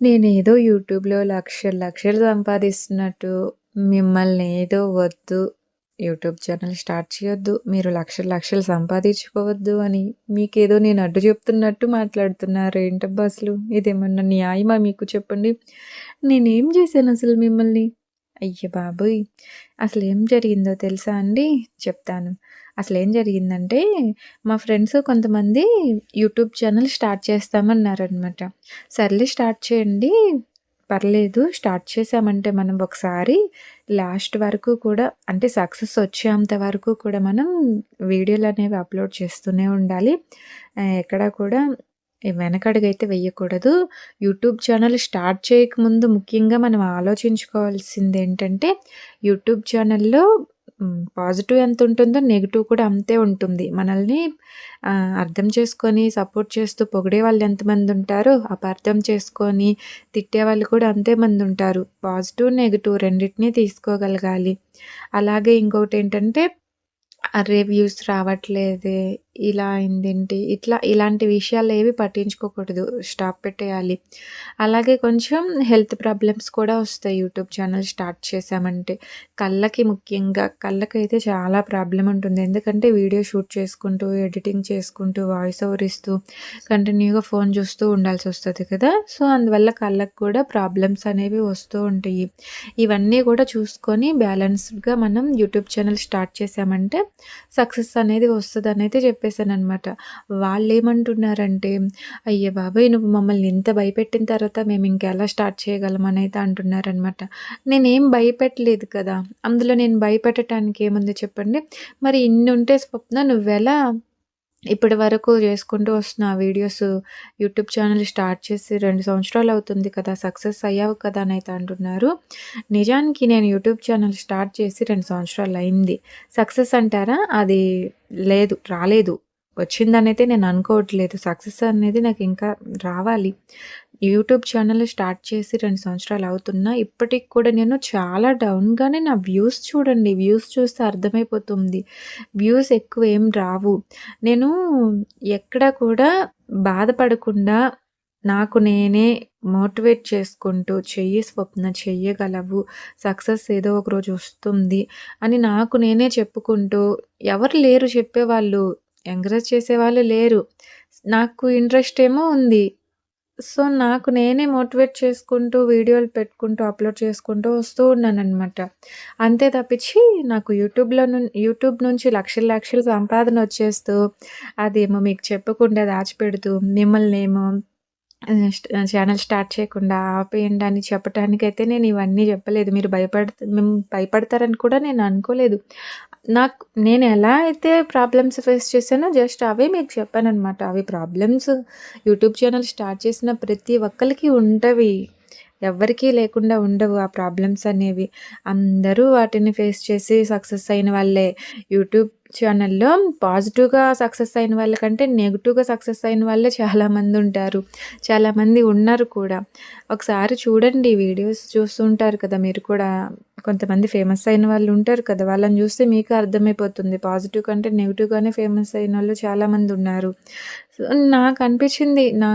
నేనేదో యూట్యూబ్‌లో లక్షలు, లక్షలు సంపాదిస్తున్నట్టు మిమ్మల్ని ఏదో వద్దు, యూట్యూబ్ ఛానల్ స్టార్ట్ చేయొద్దు, మీరు లక్షలు, లక్షలు సంపాదించుకోవద్దు అని మీకేదో నేను అడ్డు చెప్తున్నట్టు మాట్లాడుతున్నారు. ఏంటబ్బా అసలు? ఇదేమన్నా న్యాయమా మీకు చెప్పండి? నేనేం చేశాను అసలు మిమ్మల్ని? అయ్య బాబోయ్! అసలేం జరిగిందో తెలుసా అండి? చెప్తాను. అసలేం జరిగిందంటే, మా ఫ్రెండ్స్ కొంతమంది యూట్యూబ్ ఛానల్ స్టార్ట్ చేస్తామన్నారనమాట. సర్లే స్టార్ట్ చేయండి. పర్లేదు. స్టార్ట్ చేశామంటే మనం ఒకసారి లాస్ట్ వరకు కూడా అంటే సక్సెస్ వచ్చేంత వరకు కూడా మనం వీడియోలు అనేవి అప్‌లోడ్ చేస్తూనే ఉండాలి. ఎక్కడా కూడా వెనకడుగైతే వేయకూడదు యూట్యూబ్ ఛానల్ స్టార్ట్ చేయకముందు ముఖ్యంగా మనం ఆలోచించుకోవాల్సింది ఏంటంటే యూట్యూబ్ ఛానల్‌లో పాజిటివ్ ఎంత ఉంటుందో నెగిటివ్ కూడా అంతే ఉంటుంది. మనల్ని అర్థం చేసుకొని సపోర్ట్ చేస్తూ పొగిడే వాళ్ళు ఎంతమంది ఉంటారో అపార్థం చేసుకొని తిట్టే వాళ్ళు కూడా అంతే మంది ఉంటారు పాజిటివ్, నెగిటివ్ రెండింటినీ తీసుకోగలగాలి. అలాగే ఇంకోటి ఏంటంటే రివ్యూస్ రావట్లేదే, ఇలా అయిందేంటి, ఇట్లా ఇలాంటి విషయాలు ఏవి పట్టించుకోకూడదు. స్టాప్ పెట్టేయాలి. అలాగే కొంచెం హెల్త్ ప్రాబ్లమ్స్ కూడా వస్తాయి యూట్యూబ్ ఛానల్ స్టార్ట్ చేశామంటే. కళ్ళకి ముఖ్యంగా కళ్ళకైతే చాలా ప్రాబ్లం ఉంటుంది. ఎందుకంటే వీడియో షూట్ చేసుకుంటూ, ఎడిటింగ్ చేసుకుంటూ, వాయిస్ ఓవర్ ఇస్తూ, కంటిన్యూగా ఫోన్ చూస్తూ ఉండాల్సి వస్తుంది కదా! సో, అందువల్ల కళ్ళకి కూడా ప్రాబ్లమ్స్ అనేవి వస్తూ ఉంటాయి. ఇవన్నీ కూడా చూసుకొని బ్యాలెన్స్డ్‌గా మనం యూట్యూబ్ ఛానల్ స్టార్ట్ చేశామంటే సక్సెస్ అనేది వస్తదనైతే చెప్పేసాననమాట. వాళ్ళేమంటున్నారంటే, అయ్యే బాబాయ్ నువ్వు మమ్మల్ని ఇంత భయపెట్టిన తర్వాత మేము ఇంకెలా స్టార్ట్ చేయగలమనైతే అంటున్నారనమాట. నేనేం భయపెట్టలేదు కదా! అందులో నేను భయపెట్టటానికి ఏముంది చెప్పండి? మరి ఇన్ని ఉంటే స్వప్న నువ్వెలా ఇప్పటి వరకు చేసుకుంటూ వస్తున్న వీడియోస్ యూట్యూబ్ ఛానల్ స్టార్ట్ చేసి రెండు సంవత్సరాలు అవుతుంది కదా! సక్సెస్ అయ్యావు కదా! అని అయితే అంటున్నారు. నిజానికి నేను యూట్యూబ్ ఛానల్ స్టార్ట్ చేసి రెండు సంవత్సరాలు అయింది సక్సెస్ అంటారా? అది లేదు. రాలేదు. వచ్చిందనైతే నేను అనుకోవట్లేదు. సక్సెస్ అనేది నాకు ఇంకా రావాలి. యూట్యూబ్ ఛానల్ స్టార్ట్ చేసి రెండు సంవత్సరాలు అవుతున్నా ఇప్పటికి కూడా నేను చాలా డౌన్‌గానే నా వ్యూస్ చూడండి. వ్యూస్ చూస్తే అర్థమైపోతుంది. వ్యూస్ ఎక్కువ ఏం రావు. నేను ఎక్కడ కూడా బాధపడకుండా నాకు నేనే మోటివేట్ చేసుకుంటూ చెయ్యి స్వప్న చెయ్యగలవు. సక్సెస్ ఏదో ఒక రోజు వస్తుంది అని నాకు నేనే చెప్పుకుంటూ ఎవరు లేరు చెప్పేవాళ్ళు. ఎంకరేజ్ చేసేవాళ్ళు లేరు. నాకు ఇంట్రెస్ట్ ఏమో ఉంది. సో, నాకు నేనే మోటివేట్ చేసుకుంటూ వీడియోలు పెట్టుకుంటూ అప్‌లోడ్ చేసుకుంటూ వస్తూ ఉన్నానన్నమాట. అంతే తప్పించి నాకు యూట్యూబ్‌లో యూట్యూబ్ నుంచి లక్షలు లక్షలు సంపాదన వచ్చేస్తూ అదేమో మీకు చెప్పకుండా దాచిపెడుతూ మిమ్మల్నేమో ఏమో ఛానల్ స్టార్ట్ చేయకుండా ఆపేయండి అని చెప్పటానికైతే నేను ఇవన్నీ చెప్పలేదు. మీరు భయపడత మేము భయపడతారని కూడా నేను అనుకోలేదు. నాకు నేను ఎలా అయితే ప్రాబ్లమ్స్ ఫేస్ చేశానో జస్ట్ అవే మీకు చెప్పాననమాట. అవి ప్రాబ్లమ్స్ యూట్యూబ్ ఛానల్ స్టార్ట్ చేసిన ప్రతి ఒక్కరికి ఉంటవి. ఎవరికీ లేకుండా ఉండవు ఆ ప్రాబ్లమ్స్ అనేవి. అందరూ వాటిని ఫేస్ చేసి సక్సెస్ అయిన వాళ్ళే. యూట్యూబ్ ఛానల్‌లో పాజిటివ్‌గా సక్సెస్ అయిన వాళ్ళకంటే నెగిటివ్గా సక్సెస్ అయిన వాళ్ళే చాలామంది ఉంటారు. చాలామంది ఉన్నారు కూడా. ఒకసారి చూడండి వీడియోస్ చూస్తూ ఉంటారు కదా! మీరు కూడా కొంతమంది ఫేమస్ అయిన వాళ్ళు ఉంటారు కదా! వాళ్ళని చూస్తే మీకు అర్థమైపోతుంది. పాజిటివ్ కంటే నెగిటివ్గానే ఫేమస్ అయిన వాళ్ళు చాలామంది ఉన్నారు. సో, నాకనిపించింది నా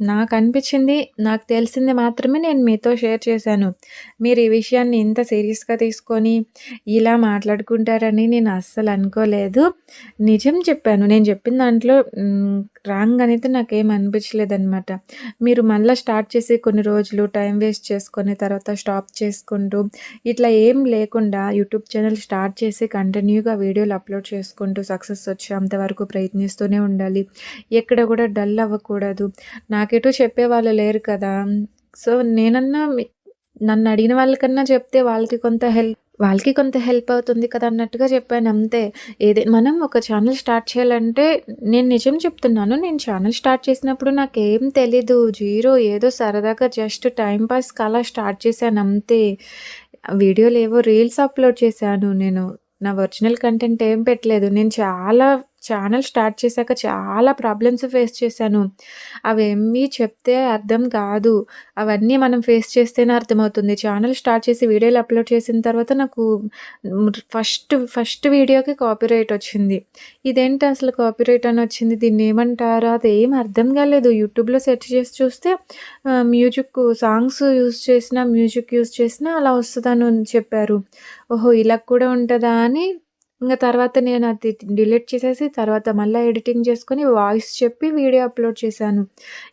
నాకు అనిపించింది నాకు తెలిసింది మాత్రమే నేను మీతో షేర్ చేశాను. మీరు ఈ విషయాన్ని ఇంత సీరియస్‌గా తీసుకొని ఇలా మాట్లాడుకుంటారని నేను అస్సలు అనుకోలేదు. నిజం చెప్పాను. నేను చెప్పిన దాంట్లో రాంగ్ అనేది నాకేం అనిపించలేదనమాట. మీరు మళ్ళీ స్టార్ట్ చేసి కొన్ని రోజులు టైం వేస్ట్ చేసుకొని తర్వాత స్టాప్ చేసుకుంటూ ఇట్లా ఏం లేకుండా యూట్యూబ్ ఛానల్ స్టార్ట్ చేసి కంటిన్యూగా వీడియోలు అప్‌లోడ్ చేసుకుంటూ సక్సెస్ వచ్చేంత వరకు ప్రయత్నిస్తూనే ఉండాలి. ఎక్కడ కూడా డల్ అవ్వకూడదు. నాకెటు చెప్పేవాళ్ళు లేరు కదా! సో, నేనన్నా నన్ను అడిగిన వాళ్ళకన్నా చెప్తే వాళ్ళకి కొంత హెల్ప్ వాళ్ళకి కొంత హెల్ప్ అవుతుంది కదా! అన్నట్టుగా చెప్పాను అంతే. ఏదే మనం ఒక ఛానల్ స్టార్ట్ చేయాలంటే నేను నిజం చెప్తున్నాను. నేను ఛానల్ స్టార్ట్ చేసినప్పుడు నాకేం తెలీదు. జీరో ఏదో సరదాగా జస్ట్ టైంపాస్ అలా స్టార్ట్ చేశాను అంతే. వీడియోలేవో రీల్స్ అప్‌లోడ్ చేశాను నేను. నా ఒరిజినల్ కంటెంట్ ఏం పెట్టలేదు. నేను చాలా ఛానల్ స్టార్ట్ చేశాక చాలా ప్రాబ్లమ్స్ ఫేస్ చేశాను. అవేమీ చెప్తే అర్థం కాదు. అవన్నీ మనం ఫేస్ చేస్తేనే అర్థమవుతుంది. ఛానల్ స్టార్ట్ చేసి వీడియోలు అప్‌లోడ్ చేసిన తర్వాత నాకు ఫస్ట్ ఫస్ట్ వీడియోకి కాపీరైట్ వచ్చింది. ఇదేంటి అసలు కాపీరైట్ అని వచ్చింది దీన్ని ఏమంటారు అది ఏం అర్థం కాలేదు. యూట్యూబ్‌లో సెర్చ్ చేసి చూస్తే మ్యూజిక్ సాంగ్స్ యూజ్ చేసినా, మ్యూజిక్ యూజ్ చేసినా అలా వస్తుందని చెప్పారు. ఓహో! ఇలా కూడా ఉంటుందా అని ఇంకా తర్వాత నేను అది డిలీట్ చేసేసి తర్వాత మళ్ళీ ఎడిటింగ్ చేసుకొని వాయిస్ చెప్పి వీడియో అప్‌లోడ్ చేశాను.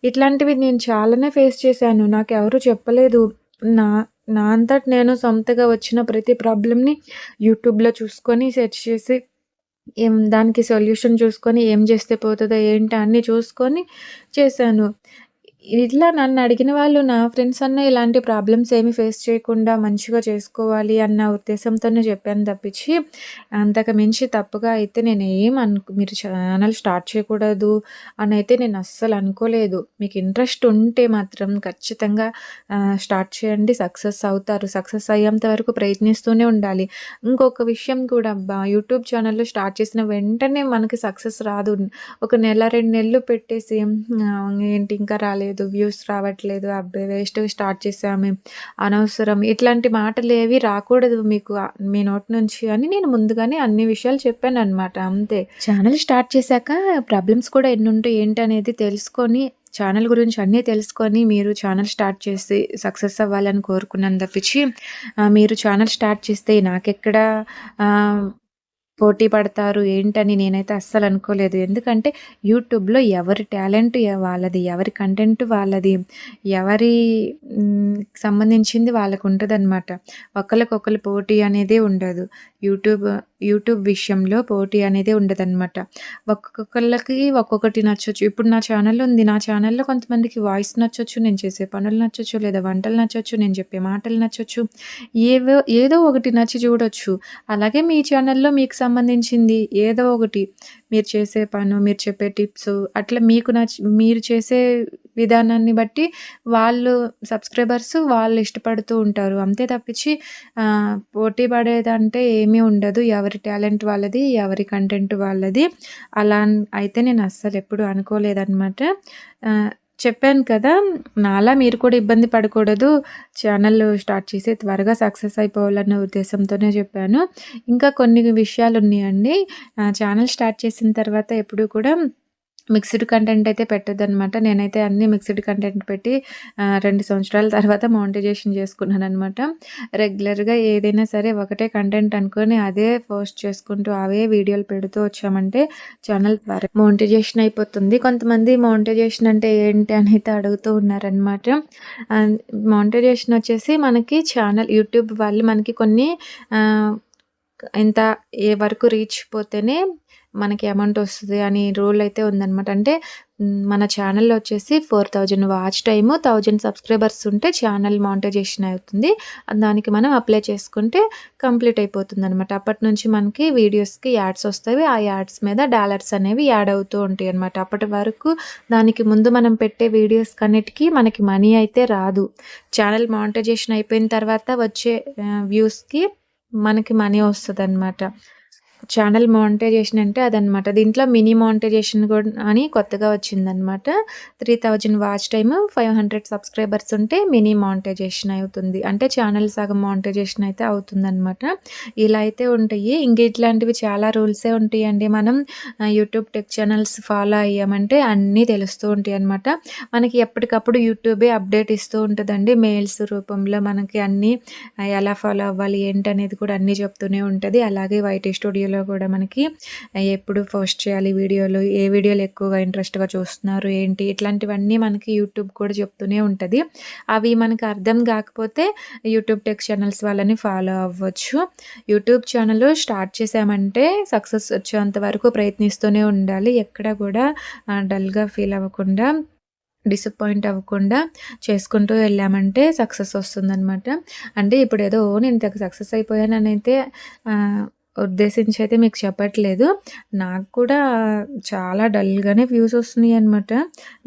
ఇట్లాంటివి నేను చాలానే ఫేస్ చేశాను. నాకు ఎవరు చెప్పలేదు. నా నా అంతట నేను సొంతగా వచ్చిన ప్రతి ప్రాబ్లమ్‌ని యూట్యూబ్‌లో చూసుకొని సెర్చ్ చేసి ఏం దానికి సొల్యూషన్ చూసుకొని ఏం చేస్తే పోతుందో ఏంటి అన్నీ చూసుకొని చేశాను. ఇట్లా నన్ను అడిగిన వాళ్ళు నా ఫ్రెండ్స్ అన్న ఇలాంటి ప్రాబ్లమ్స్ ఏమి ఫేస్ చేయకుండా మంచిగా చేసుకోవాలి అన్న ఉద్దేశంతోనే చెప్పాను తప్పించి అంతకు మించి తప్పుగా అయితే నేను ఏం అను మీరు ఛానల్ స్టార్ట్ చేయకూడదు అని అయితే నేను అస్సలు అనుకోలేదు. మీకు ఇంట్రెస్ట్ ఉంటే మాత్రం ఖచ్చితంగా స్టార్ట్ చేయండి. సక్సెస్ అవుతారు. సక్సెస్ అయ్యేంత వరకు ప్రయత్నిస్తూనే ఉండాలి. ఇంకొక విషయం కూడా అబ్బా! యూట్యూబ్ ఛానల్‌లో స్టార్ట్ చేసిన వెంటనే మనకి సక్సెస్ రాదు. ఒక నెల, రెండు నెలలు పెట్టేసి ఏంటి ఇంకా రాలేదు. వ్యూస్ రావట్లేదు. అబ్బాయి వేస్ట్ స్టార్ట్ చేసాము అనవసరం ఇట్లాంటి మాటలు ఏవి రాకూడదు మీకు మీ నోటి నుంచి అని నేను ముందుగానే అన్ని విషయాలు చెప్పాను అనమాట అంతే. ఛానల్ స్టార్ట్ చేశాక ప్రాబ్లమ్స్ కూడా ఎన్నుంటాయి ఏంటనేది తెలుసుకొని ఛానల్ గురించి అన్నీ తెలుసుకొని మీరు ఛానల్ స్టార్ట్ చేసి సక్సెస్ అవ్వాలని కోరుకున్నాను తప్పించి మీరు ఛానల్ స్టార్ట్ చేస్తే నాకెక్కడ పోటీ పడతారు ఏంటని నేనైతే అస్సలు అనుకోలేదు. ఎందుకంటే యూట్యూబ్‌లో ఎవరి టాలెంట్ వాళ్ళది. ఎవరి కంటెంట్ వాళ్ళది. ఎవరి సంబంధించింది వాళ్ళకు ఉంటుంది అనమాట ఒకరికొకరు పోటీ అనేదే ఉండదు. యూట్యూబ్ యూట్యూబ్ విషయంలో పోటీ అనేది ఉండదనమాట. ఒక్కొక్కళ్ళకి ఒక్కొక్కటి నచ్చొచ్చు. ఇప్పుడు నా ఛానల్ ఉంది. నా ఛానల్‌లో కొంతమందికి వాయిస్ నచ్చొచ్చు. నేను చేసే పనులు నచ్చొచ్చు. లేదా వంటలు నచ్చొచ్చు. నేను చెప్పే మాటలు నచ్చొచ్చు. ఏవో ఏదో ఒకటి నచ్చి చూడొచ్చు. అలాగే మీ ఛానల్‌లో మీకు సంబంధించింది ఏదో ఒకటి మీరు చేసే పను, మీరు చెప్పే టిప్స్ అట్లా మీకు నచ్చి మీరు చేసే విధానాన్ని బట్టి వాళ్ళు సబ్స్క్రైబర్స్ వాళ్ళు ఇష్టపడుతూ ఉంటారు. అంతే తప్పించి పోటీ పడేదంటే ఏమీ ఉండదు. ఎవరి టాలెంట్ వాళ్ళది. ఎవరి కంటెంట్ వాళ్ళది. అలా అయితే నేను అస్సలు ఎప్పుడు అనుకోలేదన్నమాట చెప్పాను కదా! నాలా మీరు కూడా ఇబ్బంది పడకూడదు. ఛానల్ స్టార్ట్ చేసి త్వరగా సక్సెస్ అయిపోవాలన్న ఉద్దేశంతోనే చెప్పాను. ఇంకా కొన్ని విషయాలు ఉన్నాయండి ఛానల్ స్టార్ట్ చేసిన తర్వాత ఎప్పుడూ కూడా మిక్స్డ్ కంటెంట్ అయితే పెట్టొద్దనమాట. నేనైతే అన్నీ మిక్స్డ్ కంటెంట్ పెట్టి రెండు సంవత్సరాల తర్వాత మానిటైజేషన్ చేసుకున్నాననమాట. రెగ్యులర్‌గా ఏదైనా సరే ఒకటే కంటెంట్ అనుకొని అదే పోస్ట్ చేసుకుంటూ అవే వీడియోలు పెడుతూ వచ్చామంటే ఛానల్ ద్వారా మౌంటైజేషన్ అయిపోతుంది. కొంతమంది మౌంటైజేషన్ అంటే ఏంటి అని అయితే అడుగుతూ ఉన్నారనమాట. మౌంటైజేషన్ వచ్చేసి మనకి ఛానల్ యూట్యూబ్ వాళ్ళు మనకి కొన్ని ఇంత ఏ వరకు రీచ్ పోతేనే మనకి అమౌంట్ వస్తుంది అని రూల్ అయితే ఉందన్నమాట అంటే మన ఛానల్‌లో వచ్చేసి 4000 వాచ్ టైము, థౌజండ్ సబ్స్క్రైబర్స్ ఉంటే ఛానల్ మానిటైజేషన్ అవుతుంది. దానికి మనం అప్లై చేసుకుంటే కంప్లీట్ అయిపోతుందనమాట. అప్పటినుంచి మనకి వీడియోస్‌కి యాడ్స్ వస్తాయి ఆ యాడ్స్ మీద డాలర్స్ అనేవి యాడ్ అవుతూ ఉంటాయి అనమాట అప్పటి వరకు దానికి ముందు మనం పెట్టే వీడియోస్ కన్నిటికీ మనకి మనీ అయితే రాదు. ఛానల్ మానిటైజేషన్ అయిపోయిన తర్వాత వచ్చే వ్యూస్‌కి మనకి మనీ వస్తుంది ఛానల్ మానిటైజేషన్ అంటే అదనమాట. దీంట్లో మినీ మానిటైజేషన్ కూడా అని కొత్తగా వచ్చిందనమాట. 3000 వాచ్ టైము, 500 సబ్స్క్రైబర్స్ ఉంటే మినీ మానిటైజేషన్ అవుతుంది. అంటే ఛానల్ సగం మానిటైజేషన్ అయితే అవుతుందనమాట. ఇలా అయితే ఉంటాయి. ఇంక ఇట్లాంటివి చాలా రూల్సే ఉంటాయండి. మనం యూట్యూబ్ టెక్ ఛానల్స్ ఫాలో అయ్యామంటే అన్నీ తెలుస్తూ ఉంటాయి అనమాట మనకి ఎప్పటికప్పుడు యూట్యూబే అప్డేట్ ఇస్తూ ఉంటుందండి మెయిల్స్ రూపంలో మనకి అన్నీ ఎలా ఫాలో అవ్వాలి ఏంటనేది కూడా అన్నీ చెప్తూనే ఉంటుంది అలాగే వైటీ వీడియోలో కూడా మనకి ఎప్పుడు పోస్ట్ చేయాలి వీడియోలు, ఏ వీడియోలు ఎక్కువగా ఇంట్రెస్ట్‌గా చూస్తున్నారు ఏంటి ఇట్లాంటివన్నీ మనకి యూట్యూబ్ కూడా చెప్తూనే ఉంటుంది అవి మనకు అర్థం కాకపోతే యూట్యూబ్ టెక్ ఛానల్స్ వాళ్ళని ఫాలో అవ్వచ్చు. యూట్యూబ్ ఛానల్ స్టార్ట్ చేశామంటే సక్సెస్ వచ్చేంత వరకు ప్రయత్నిస్తూనే ఉండాలి. ఎక్కడ కూడా డల్‌గా ఫీల్ అవ్వకుండా డిసప్పాయింట్ అవ్వకుండా చేసుకుంటూ వెళ్ళామంటే సక్సెస్ వస్తుందనమాట. అంటే ఇప్పుడు ఏదో నేను సక్సెస్ అయిపోయాననైతే ఆహ్, ఉద్దేశించి అయితే మీకు చెప్పట్లేదు. నాకు కూడా చాలా డల్‌గానే వ్యూస్ వస్తున్నాయి అనమాట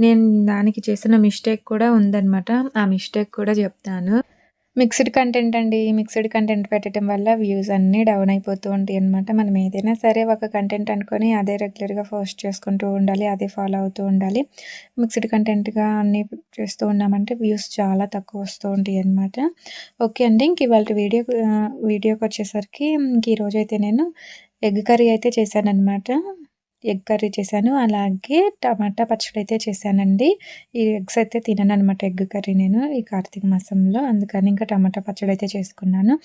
నేను దానికి చేసిన మిస్టేక్ కూడా ఉందనమాట. ఆ మిస్టేక్ కూడా చెప్తాను. మిక్స్డ్ కంటెంట్ అండి. మిక్స్డ్ కంటెంట్ పెట్టడం వల్ల వ్యూస్ అన్నీ డౌన్ అయిపోతూ ఉంటాయి అనమాట. మనం ఏదైనా సరే ఒక కంటెంట్ అనుకొని అదే రెగ్యులర్‌గా పోస్ట్ చేసుకుంటూ ఉండాలి. అదే ఫాలో అవుతూ ఉండాలి. మిక్స్డ్ కంటెంట్‌గా అన్నీ చేస్తూ ఉన్నామంటే వ్యూస్ చాలా తక్కువ వస్తూ ఉంటాయి అనమాట. ఓకే అండి. ఇంక ఇవాళ వీడియో వీడియోకి వచ్చేసరికి ఇంక ఈరోజైతే నేను ఎగ్ కర్రీ అయితే చేశాననమాట. ఎగ్ కర్రీ చేశాను. అలాగే టమాటా పచ్చడి అయితే చేశానండి. ఈ ఎగ్స్ అయితే తినను అనమాట ఎగ్ కర్రీ నేను ఈ కార్తీక మాసంలో. అందుకని ఇంకా టమాటా పచ్చడి అయితే చేసుకున్నాను.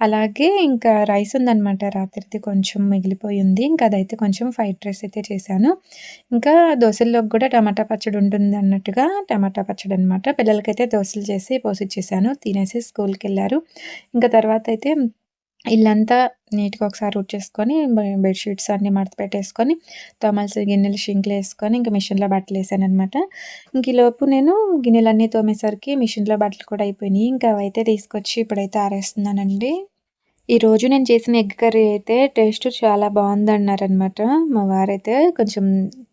అలాగే ఇంకా రైస్ ఉందనమాట రాత్రిది కొంచెం మిగిలిపోయింది. ఇంకా అదైతే కొంచెం ఫ్రైడ్ రైస్ అయితే చేశాను. ఇంకా దోశల్లోకి కూడా టమాటా పచ్చడి ఉంటుంది అన్నట్టుగా టమాటా పచ్చడి అనమాట. పిల్లలకైతే దోశలు చేసి పోసిచ్చేసాను. తినేసి స్కూల్కి వెళ్ళారు ఇంకా తర్వాత అయితే ఇల్లంతా నీట్‌గా ఒకసారి ఊడ్చేసుకొని బెడ్‌షీట్స్ అన్నీ మడత పెట్టేసుకొని తోమాల్సిన గిన్నెలు షింక్లు వేసుకొని ఇంకా మిషన్‌లో బట్టలు వేసాను ఇంక ఈలోపు నేను గిన్నెలన్నీ తోమేసరికి మిషన్‌లో బట్టలు కూడా అయిపోయినాయి. ఇంకా అవైతే తీసుకొచ్చి ఇప్పుడైతే ఆరేస్తున్నానండి. ఈరోజు నేను చేసిన ఎగ్ కర్రీ అయితే టేస్ట్ చాలా బాగుంది అన్నారనమాట మా వారైతే కొంచెం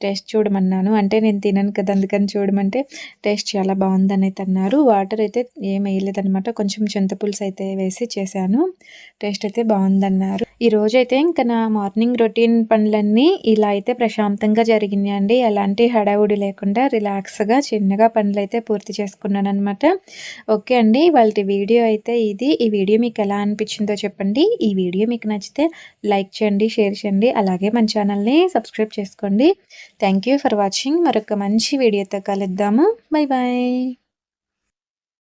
టేస్ట్ చూడమన్నాను. అంటే నేను తినను కదా! అందుకని చూడమంటే టేస్ట్ చాలా బావుందనైతే అన్నారు. వాటర్ అయితే ఏం వేయలేదన్నమాట కొంచెం చింతపులుసు అయితే వేసి చేశాను. టేస్ట్ అయితే బాగుందన్నారు ఈరోజు అయితే ఇంకా నా మార్నింగ్ రొటీన్ పనులన్నీ ఇలా అయితే ప్రశాంతంగా జరిగినాయండి. ఎలాంటి హడావుడి లేకుండా రిలాక్స్‌గా చిన్నగా పనులైతే పూర్తి చేసుకున్నాను అనమాట ఓకే అండి. వాళ్ళ వీడియో అయితే ఇది. ఈ వీడియో మీకు ఎలా అనిపించిందో చెప్పండి. ఈ వీడియో మీకు నచ్చితే లైక్ చేయండి, షేర్ చేయండి. అలాగే మన ఛానల్‌ని సబ్స్క్రైబ్ చేసుకోండి. Thank you for watching. మరొక మంచి వీడియోతో కలుద్దాము. Bye bye